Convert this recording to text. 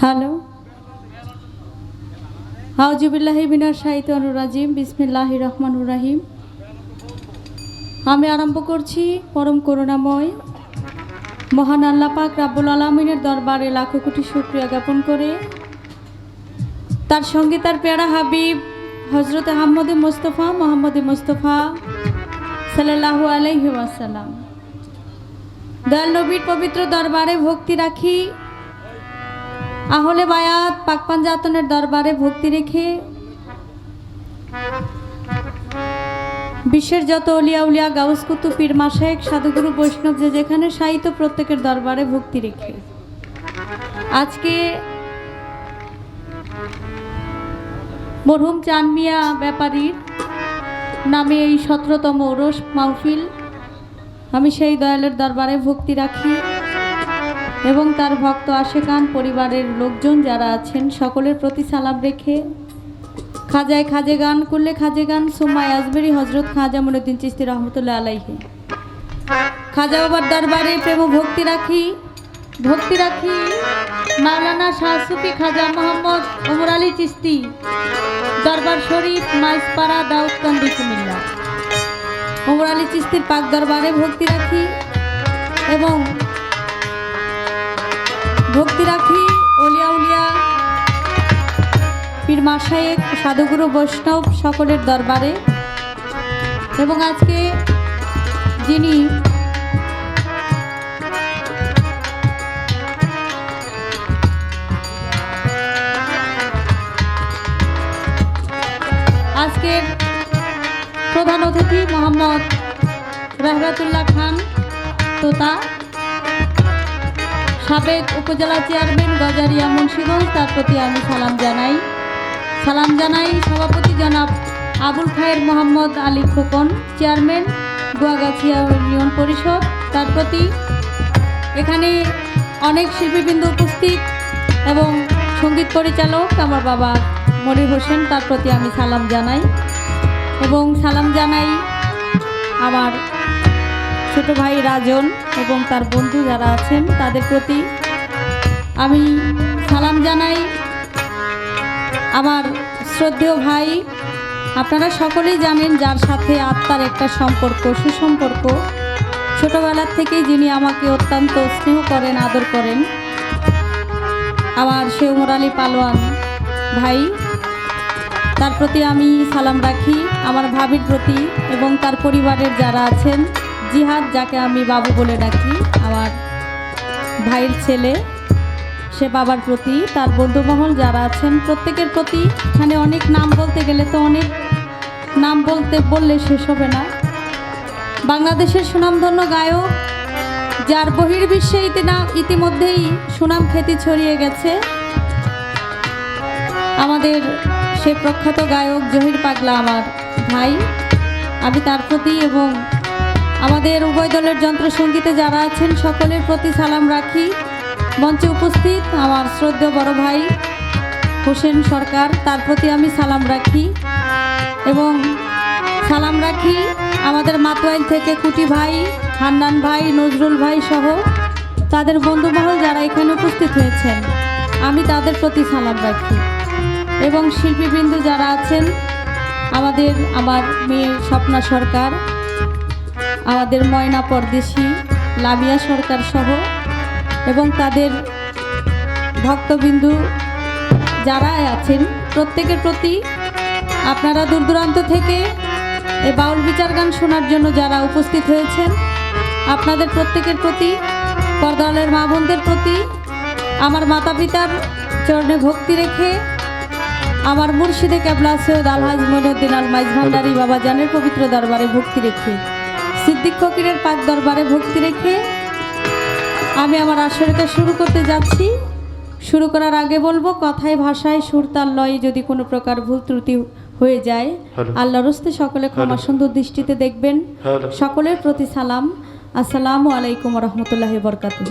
Hello. হাউজুবিল্লাহি বিনার সাহিত্য অনুরাজিম বিসমিল্লাহ রহমান রাহিম। আমি আরম্ভ করছি পরম করুণাময়, মহান আল্লাহ পাক রাব্বুল আলমিনের দরবারে লাখো কোটি শুক্রিয়া জ্ঞাপন করে। তার সঙ্গে তার পেয়ারা হাবিব হজরত আহমদে মোস্তফা, মোহাম্মদে মোস্তফা সাল্লাহু ওয়াসাল্লাম। দয়াল নবীর পবিত্র দরবারে ভক্তি রাখি। আহলে বায়াত পাকপান জাতনের দরবারে ভক্তি রেখে বিশ্বের যত অলিয়া উলিয়া গাউস কুতু পীর মাসেক, সাধুগুরু বৈষ্ণব যে যেখানে সাহিত্য প্রত্যেকের দরবারে ভক্তি রেখে। আজকে মরহুম চানমিয়া ব্যাপারীর নামে এই সতেরোতম ওরস মাহফিল আমি সেই দয়ালের দরবারে ভক্তি রাখি এবং তার ভক্ত আশেকান পরিবারের লোকজন যারা আছেন সকলের প্রতি সালাম রেখে খাজায় খাজে গান করলে খাজে গান সোমায় আজবেরি হজরত খাজা মনুদ্দিন চিস্তি রহমতুল্লাহ আলাইহে। খাজা বাবার দরবারে প্রেম ভক্তি রাখি ভক্তি রাখি। মাওলানা শাহসুফি খাজা মোহাম্মদ ওমর আলী চিস্তি দরবার শরীফ মাইসপাড়া দাউদকান্দি, কুমিল্লা। ওমর আলী চিস্তির পাক দরবারে ভক্তি রাখি এবং ভক্তি রাখি অলিয়া উলিয়া, পীর মাসায়েক সাধুগুরু বৈষ্ণব সকলের দরবারে। এবং আজকে যিনি আজকের প্রধান অতিথি মোহাম্মদ রহরাতুল্লাহ খান তোতা, সাবেক উপজেলা চেয়ারম্যান গজারিয়া মুন্সিগঞ্জ, তার প্রতি আমি সালাম জানাই। সালাম জানাই সভাপতি জনাব আবুল খায়ের মোহাম্মদ আলী খোকন, চেয়ারম্যান গুয়াগাছিয়া ইউনিয়ন পরিষদ, তার প্রতি। এখানে অনেক শিল্পীবৃন্দ উপস্থিত এবং সংগীত পরিচালক আমার বাবা মনির হোসেন, তার প্রতি আমি সালাম জানাই। এবং সালাম জানাই আমার ছোট ভাই রাজন এবং তার বন্ধু যারা আছেন তাদের প্রতি। আমি সালাম জানাই আমার শ্রদ্ধেয় ভাই। আপনারা সকলেই জানেন যার সাথে আত্মার একটা সম্পর্ক, সুসম্পর্ক। ছোটবেলার থেকেই যিনি আমাকে অত্যন্ত স্নেহ করেন, আদর করেন। আমার সে আলী পালোয়ান ভাই। তার প্রতি আমি সালাম রাখি, আমার ভাবির প্রতি এবং তার পরিবারের যারা আছেন। জিহাদ, যাকে আমি বাবু বলে ডাকি, আমার ভাইয়ের ছেলে, সে বাবার প্রতি, তার বন্ধুমহল যারা আছেন, প্রত্যেকের প্রতি এখানে অনেক নাম বলতে গেলে তো অনেক নাম বলতে বললে শেষ হবে না। বাংলাদেশের সুনামধন্য গায়ক, যার বহির্বিশ্বে ইতিমধ্যেই সুনাম খ্যাতি ছড়িয়ে গেছে। আমাদের সে প্রখ্যাত গায়ক জহির পাগলা আমার। ভাই, আমি তার প্রতি এবং আমাদের উভয় দলের যন্ত্রসঙ্গীতে যারা আছেন, সকলের প্রতি সালাম রাখি। মঞ্চে উপস্থিত আমার শ্রদ্ধেয় বড় ভাই হোসেন সরকার, তার প্রতি আমি সালাম রাখি এবং সালাম রাখি আমাদের মাতোয়াইল থেকে কুটি ভাই, হান্নান ভাই, নজরুল ভাই সহ তাদের বন্ধুমহল যারা এখানে উপস্থিত হয়েছেন। আমি তাদের প্রতি সালাম রাখি। এবং শিল্পীবৃন্দু যারা আছেন, আমাদের আমার মেয়ে স্বপ্না সরকার, আমাদের ময়না পরদেশি, লামিয়া সরকার সহ, এবং তাদের ভক্তবিন্দু যারা আছেন, প্রত্যেকের প্রতি আপনারা দূর দূরান্ত থেকে এই বাউল বিচার গান শোনার জন্য যারা উপস্থিত হয়েছেন, আপনাদের প্রত্যেকের প্রতি, পর্দালের মা বোনদের প্রতি, আমার মাতা পিতার চরণে ভক্তি রেখে আমার মুর্শিদে ক্যাবলা সৈয়দ আলহাজ মইনুদ্দিন আল মাইজ ভান্ডারি বাবা জানের পবিত্র দরবারে ভক্তি রেখে। সিদ্দিক ফকিরের পাক দরবারে ভক্তি রেখে আমি আমার আসরটা শুরু করতে যাচ্ছি। শুরু করার আগে বলব কথায় ভাষায় সুর তাল লয়ে যদি কোনো প্রকার ভুল ত্রুটি হয়ে যায়। আল্লাহর হস্তে সকলে ক্ষমা সুন্দর দৃষ্টিতে দেখবেন। সকলের প্রতি সালাম। আসসালামু আলাইকুম রহমতুল্লাহ বরকাতু